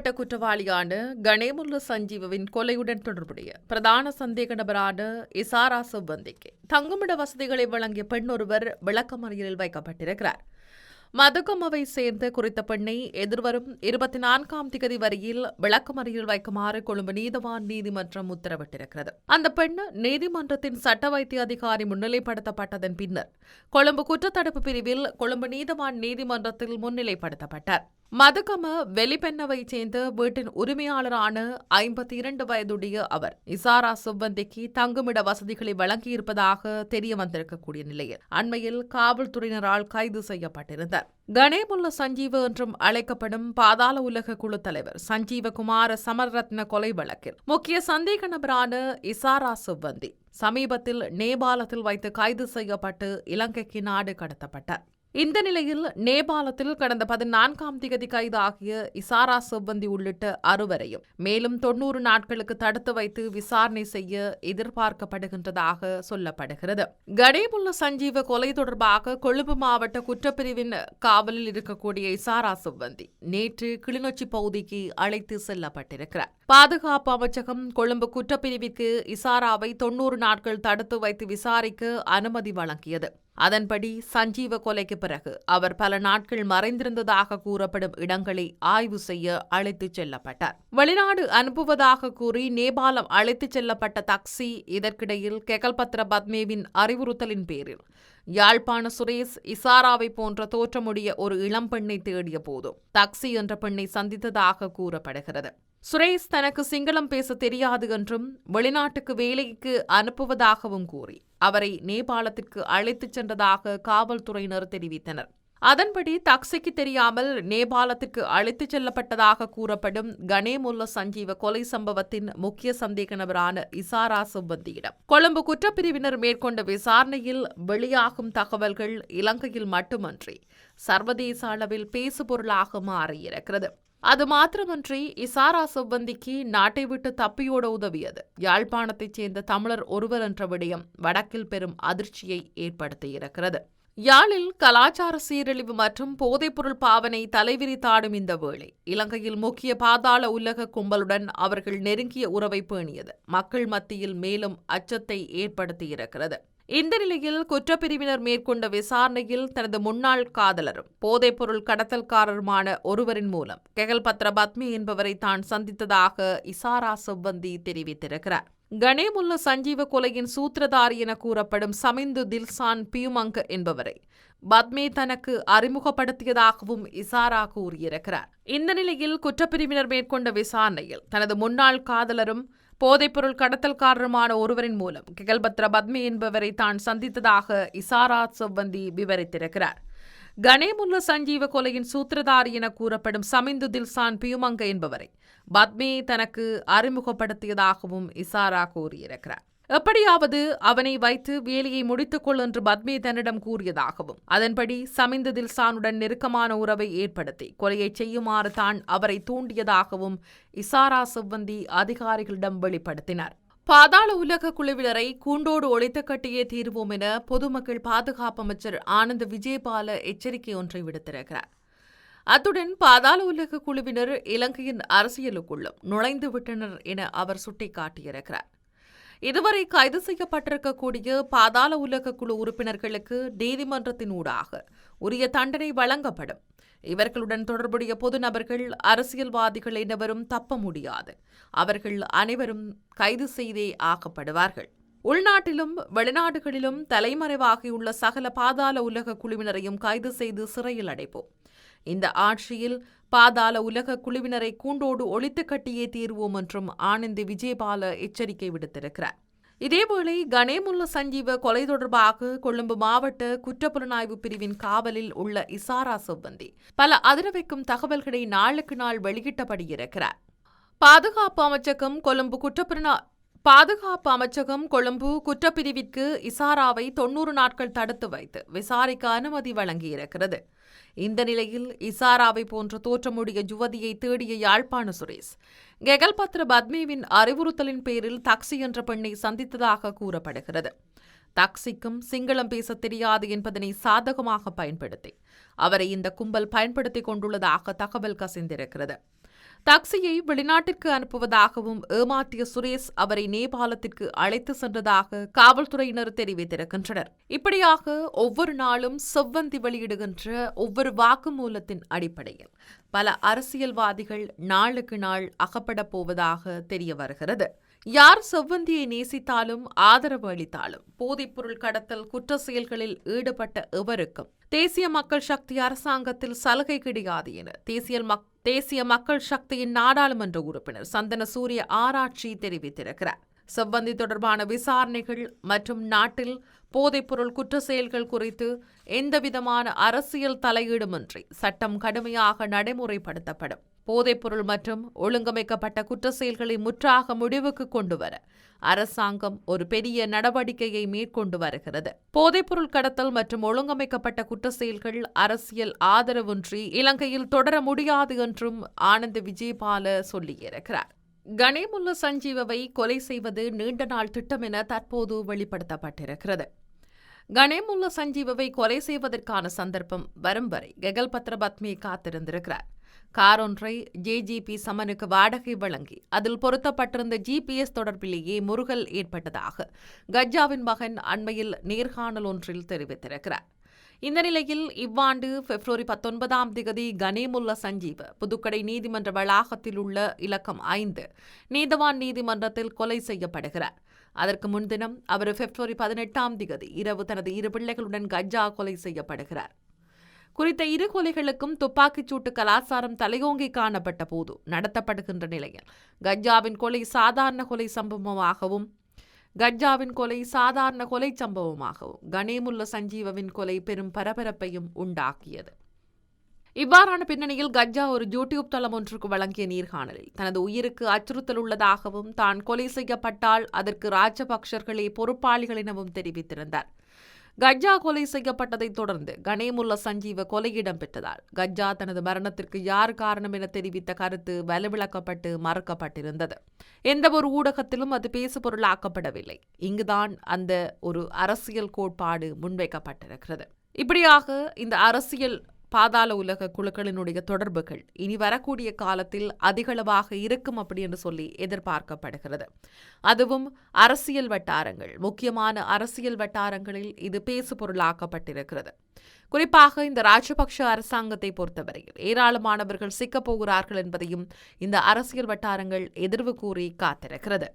குற்றவாளியான கணேமுல்ல சஞ்சீவவின் கொலையுடன் தொடர்புடைய பிரதான சந்தேக நபரான இசாரா சிப்பந்திக்கு தங்குமிட வசதிகளை வழங்கிய பெண் ஒருவர் விளக்கமறியலில் வைக்கப்பட்டிருக்கிறார். மதுகமவை சேர்ந்த குறித்த பெண்ணை எதிர்வரும் இருபத்தி நான்காம் திகதி வரையில் விளக்கமறியில் வைக்குமாறு கொழும்பு நீதவான் நீதிமன்றம் உத்தரவிட்டிருக்கிறது. அந்த பெண் நீதிமன்றத்தின் சட்ட வைத்திய அதிகாரி முன்னிலைப்படுத்தப்பட்டதன் பின்னர் கொழும்பு குற்றத்தடுப்பு பிரிவில் கொழும்பு நீதவான் நீதிமன்றத்தில் முன்னிலைப்படுத்தப்பட்டார். மதுகம வெளிப்பெண்ணவை சேர்ந்த வீட்டின் உரிமையாளரான ஐம்பத்தி இரண்டு வயதுடைய அவர் இசாரா சுப்பந்திக்கு தங்குமிட வசதிகளை வழங்கியிருப்பதாக தெரிய வந்திருக்கக்கூடிய நிலையில் அண்மையில் காவல்துறையினரால் கைது செய்யப்பட்டிருந்தார். கணேமுல்ல சஞ்சீவ என்றும் அழைக்கப்படும் பாதாள உலக குழு தலைவர் சஞ்சீவகுமார சமரத்ன கொலை வழக்கில் முக்கிய சந்தேக நபரான இசாரா சுப்பந்தி சமீபத்தில் நேபாளத்தில் வைத்து கைது செய்யப்பட்டு இலங்கைக்கு நாடு கடத்தப்பட்டார். இந்த நிலையில் நேபாளத்தில் கடந்த பதினான்காம் திகதி கைதாகிய இசாரா செவ்வந்தி உள்ளிட்ட அறுவரையும் மேலும் தொன்னூறு நாட்களுக்கு தடுத்து வைத்து விசாரணை செய்ய எதிர்பார்க்கப்படுகின்றதாக சொல்லப்படுகிறது. கணேமுல்ல சஞ்சீவ கொலை தொடர்பாக கொழும்பு மாவட்ட குற்றப்பிரிவின் காவலில் இருக்கக்கூடிய இசாரா செவ்வந்தி நேற்று கிளிநொச்சி பகுதிக்கு அழைத்து செல்லப்பட்டிருக்கிறார். பாதுகாப்பு அமைச்சகம் கொழும்பு குற்றப்பிரிவிற்கு இசாராவை தொன்னூறு நாட்கள் தடுத்து வைத்து விசாரிக்க அனுமதி வழங்கியது. அதன்படி சஞ்சீவ கொலைக்கு பிறகு அவர் பல நாட்கள் மறைந்திருந்ததாக கூறப்படும் இடங்களை ஆய்வு செய்ய அழைத்துச் செல்லப்பட்டார். வெளிநாடு அனுப்புவதாக கூறி நேபாளம் அழைத்துச் செல்லப்பட்ட தக்சி இதற்கிடையில் கெகல்பத்ர பத்மேவின் அறிவுறுத்தலின் பேரில் யாழ்ப்பாண சுரேஷ் இசாராவை போன்ற தோற்றமுடைய ஒரு இளம் பெண்ணை தேடிய போது தக்சி என்ற பெண்ணை சந்தித்ததாக கூறப்படுகிறது. சுரேஷ் தனக்கு சிங்களம் பேச தெரியாது என்றும் வெளிநாட்டுக்கு வேலைக்கு அனுப்புவதாகவும் கூறி அவரை நேபாளத்திற்கு அழைத்துச் சென்றதாக காவல்துறையினர் தெரிவித்தனர். அதன்படி தக்சிக்கு தெரியாமல் நேபாளத்துக்கு அழைத்துச் செல்லப்பட்டதாக கூறப்படும் கணேமுல்ல சஞ்சீவ கொலை சம்பவத்தின் முக்கிய சந்தேக நபரான இசாரா சுப்பந்தியிடம் கொழும்பு குற்றப்பிரிவினர் மேற்கொண்ட விசாரணையில் வெளியாகும் தகவல்கள் இலங்கையில் மட்டுமன்றி சர்வதேச அளவில் பேசுபொருளாக மாறியிருக்கிறது. அது மாத்திரமன்றி இசாரா சுப்பந்திக்கு நாட்டை விட்டு தப்பியோட உதவியது. யாழ்ப்பாணத்தைச் சேர்ந்த தமிழர் ஒருவர் என்ற விடயம் வடக்கில் பெரும் அதிர்ச்சியை ஏற்படுத்தியிருக்கிறது. யாழில் கலாச்சார சீரழிவு மற்றும் போதைப்பொருள் பாவனை தலைவிரித்தாடும் இந்த வேளை. இலங்கையில் முக்கிய பாதாள உலக கும்பலுடன் அவர்கள் நெருங்கிய உறவை பேணியது. மக்கள் மத்தியில் மேலும் அச்சத்தை ஏற்படுத்தியிருக்கிறது. இந்த நிலையில் குற்றப்பிரிவினர் மேற்கொண்ட விசாரணையில் தனது முன்னாள் காதலரும் போதைப்பொருள் கடத்தல்காரருமான ஒருவரின் மூலம் கெகல்பத்ர பத்மி என்பவரை தான் சந்தித்ததாக இசாரா செவ்வந்தி தெரிவித்திருக்கிறார். கணேமுல்ல சஞ்சீவ கொலையின் சூத்திரதாரி என கூறப்படும் சமிந்து தில்சான் பியுமங்க என்பவரை பத்மே தனக்கு அறிமுகப்படுத்தியதாகவும் இசாரா கூறியிருக்கிறார். இந்த நிலையில் குற்றப்பிரிவினர் மேற்கொண்ட விசாரணையில் தனது முன்னாள் காதலரும் போதைப்பொருள் கடத்தல்காரருமான ஒருவரின் மூலம் கெகல்பத்ர பத்மி என்பவரை தான் சந்தித்ததாக இசாரா செவ்வந்தி விவரித்திருக்கிறார். கணேமுல்ல சஞ்சீவ கொலையின் சூத்திரதாரி என கூறப்படும் சமிந்து தில்சான் பியுமங்க என்பவரை பத்மி தனக்கு அறிமுகப்படுத்தியதாகவும் இசாரா கூறியிருக்கிறார். எப்படியாவது அவனை வைத்து வேலையை முடித்துக்கொள் என்று பத்மி தன்னிடம் கூறியதாகவும் அதன்படி சமிந்து தில்சானுடன் நெருக்கமான உறவை ஏற்படுத்தி கொலையை செய்யுமாறு தான் அவரை தூண்டியதாகவும் இசாரா செவ்வந்தி அதிகாரிகளிடம் வெளிப்படுத்தினார். பாதாள உலக குழுவினரை கூண்டோடு ஒழித்து கட்டியே தீர்வோம் என பொதுமக்கள் பாதுகாப்பு அமைச்சர் ஆனந்த் விஜயபால எச்சரிக்கை ஒன்றை விடுத்திருக்கிறார். அத்துடன் பாதாள உலக குழுவினர் இலங்கையின் அரசியலுக்குள்ளும் நுழைந்து விட்டனர் என அவர் சுட்டிக்காட்டியிருக்கிறார். இதுவரை கைது செய்யப்பட்டிருக்கக்கூடிய பாதாள உலக குழு உறுப்பினர்களுக்கு நீதிமன்றத்தின் ஊடாக உரிய தண்டனை வழங்கப்படும் இவர்களுடன் தொடர்புடைய பொது நபர்கள் அரசியல்வாதிகள் எனவரும் தப்ப முடியாது. அவர்கள் அனைவரும் கைது செய்தே ஆக்கப்படுவார்கள். உள்நாட்டிலும் வெளிநாடுகளிலும் தலைமறைவாகியுள்ள சகல பாதாள உலக குழுவினரையும் கைது செய்து சிறையில் அடைப்போம். இந்த ஆட்சியில் பாதாள உலக குழுவினரை கூண்டோடு ஒழித்து கட்டியே தீர்வோம் என்றும் ஆனந்தி விஜயபால எச்சரிக்கை விடுத்திருக்கிறார். இதேவேளை கணேமுல்ல சஞ்சீவ கொலை தொடர்பாக கொழும்பு மாவட்ட குற்றப்புலனாய்வு பிரிவின் காவலில் உள்ள இசாரா செவ்வந்தி பல அதிரவைக்கும் தகவல்களை நாளுக்கு நாள் வெளியிட்டபடி இருக்கிறார். பாதுகாப்பு அமைச்சகம் கொழும்பு குற்றப்புலனா பாதுகாப்பு அமைச்சகம் கொழும்பு குற்றப்பிரிவிற்கு இசாராவை தொன்னூறு நாட்கள் தடுத்து வைத்து விசாரிக்க அனுமதி வழங்கியிருக்கிறது. இந்த நிலையில் இசாராவை போன்ற தோற்றமுடைய யுவதியை தேடிய யாழ்ப்பாண சுரேஷ் கெகல்பத்ர பத்மேவின் அறிவுறுத்தலின் பேரில் தக்சி என்ற பெண்ணை சந்தித்ததாக கூறப்படுகிறது. தக்சிக்கும் சிங்களம் பேச தெரியாது என்பதனை சாதகமாக பயன்படுத்தி அவரை இந்த கும்பல் பயன்படுத்திக் கொண்டுள்ளதாக தகவல் கசிந்திருக்கிறது. டாக்ஸியை வெளிநாட்டிற்கு அனுப்புவதாகவும் ஏமாற்றிய சுரேஷ் அவரை நேபாளத்திற்கு அழைத்து சென்றதாக காவல்துறையினர் தெரிவித்திருக்கின்றனர். இப்படியாக ஒவ்வொரு நாளும் செவ்வந்தி வெளியிடுகின்ற ஒவ்வொரு வாக்குமூலத்தின் அடிப்படையில் பல அரசியல்வாதிகள் நாளுக்கு நாள் அகப்படப் போவதாக தெரிய வருகிறது. யார் செவ்வந்தியை நேசித்தாலும் ஆதரவு அளித்தாலும் போதைப்பொருள் கடத்தல் குற்ற செயல்களில் ஈடுபட்ட எவருக்கும் தேசிய மக்கள் சக்தி அரசாங்கத்தில் சலுகை கிடையாது என தேசிய மக் தேசிய மக்கள் சக்தியின் நாடாளுமன்ற உறுப்பினர் சந்தன சூரிய ஆராய்ச்சி தெரிவித்திருக்கிறார். செவ்வந்தி தொடர்பான விசாரணைகள் மற்றும் நாட்டில் போதைப்பொருள் குற்ற செயல்கள் குறித்து எந்தவிதமான அரசியல் தலையீடுமின்றி சட்டம் கடுமையாக நடைமுறைப்படுத்தப்படும். போதைப்பொருள் மற்றும் ஒழுங்கமைக்கப்பட்ட குற்ற செயல்களை முற்றாக முடிவுக்கு கொண்டுவர அரசாங்கம் ஒரு பெரிய நடவடிக்கையை மேற்கொண்டு வருகிறது. போதைப்பொருள் கடத்தல் மற்றும் ஒழுங்கமைக்கப்பட்ட குற்ற செயல்கள் அரசியல் ஆதரவின்றி இலங்கையில் தொடர முடியாது என்றும் ஆனந்த் விஜயபால சொல்லியிருக்கிறார். கணேமுல்ல சஞ்சீவவை கொலை செய்வது நீண்ட நாள் திட்டம் என தற்போது வெளிப்படுத்தப்பட்டிருக்கிறது. கணேமுல்ல சஞ்சீவவை கொலை செய்வதற்கான சந்தர்ப்பம் வரும் வரை கெகல் பத்மி காத்திருந்திருக்கிறார். கார் ஒன்றை ஜேஜிபி சமனுக்கு வாடகை வழங்கி அதில் பொருத்தப்பட்டிருந்த ஜிபிஎஸ் தொடர்பிலேயே முருகல் ஏற்பட்டதாக கஜாவின் மகன் அண்மையில் நேர்காணல் ஒன்றில் தெரிவித்திருக்கிறார். இந்த நிலையில் இவ்வாண்டு பிப்ரவரி பத்தொன்பதாம் திகதி கனேமுல்ல சஞ்சீவ புதுக்கடை நீதிமன்ற வளாகத்தில் உள்ள இலக்கம் ஐந்து நீதவான் நீதிமன்றத்தில் கொலை செய்யப்படுகிறார். அதற்கு முன்தினம் அவர் பிப்ரவரி பதினெட்டாம் திகதி இரவு தனது இரு பிள்ளைகளுடன் கஜா கொலை செய்யப்படுகிறார். குறித்த இரு கொலைகளுக்கும் துப்பாக்கிச் சூட்டு கலாச்சாரம் தலையோங்கி காணப்பட்ட போது நடத்தப்படுகின்ற நிலையில் கஜாவின் கொலை சாதாரண கொலை சம்பவமாகவும் கஜாவின் கொலை சாதாரண கொலை சம்பவமாகவும் கணேமுல்ல சஞ்சீவவின் கொலை பெரும் பரபரப்பையும் உண்டாக்கியது. இவ்வாறான பின்னணியில் கஜா ஒரு யூடியூப் தளம் ஒன்றுக்கு வழங்கிய நீர்காணலில் தனது உயிருக்கு அச்சுறுத்தல் உள்ளதாகவும் தான் கொலை செய்யப்பட்டால் அதற்கு ராஜபக்சர்களே பொறுப்பாளிகள் எனவும் தெரிவித்திருந்தார். கஜா கொலை செய்யப்பட்டதைத் தொடர்ந்து கணேமுல்ல சஞ்சீவ கொலை இடம்பெற்றதால் கஜா தனது மரணத்திற்கு யார் காரணம் என தெரிவித்த கருத்து வலுவிளக்கப்பட்டு மறுக்கப்பட்டிருந்தது. எந்த ஒரு ஊடகத்திலும் அது பேசுபொருளாக்கப்படவில்லை. இங்குதான் அந்த ஒரு அரசியல் கோட்பாடு முன்வைக்கப்பட்டிருக்கிறது. இப்படியாக இந்த அரசியல் பாதாள உலக குழுக்களினுடைய தொடர்புகள் இனி வரக்கூடிய காலத்தில் அதிகளவாக இருக்கும் அப்படி என்று சொல்லி எதிர்பார்க்கப்படுகிறது. அதுவும் அரசியல் வட்டாரங்கள் முக்கியமான அரசியல் வட்டாரங்களில் இது பேசு பொருளாக்கப்பட்டிருக்கிறது குறிப்பாக இந்த ராஜபக்ஷ அரசாங்கத்தை பொறுத்தவரையில் ஏராளமானவர்கள் சிக்கப் போகிறார்கள் என்பதையும் இந்த அரசியல் வட்டாரங்கள் எதிர்வு கூறி காத்திருக்கிறது.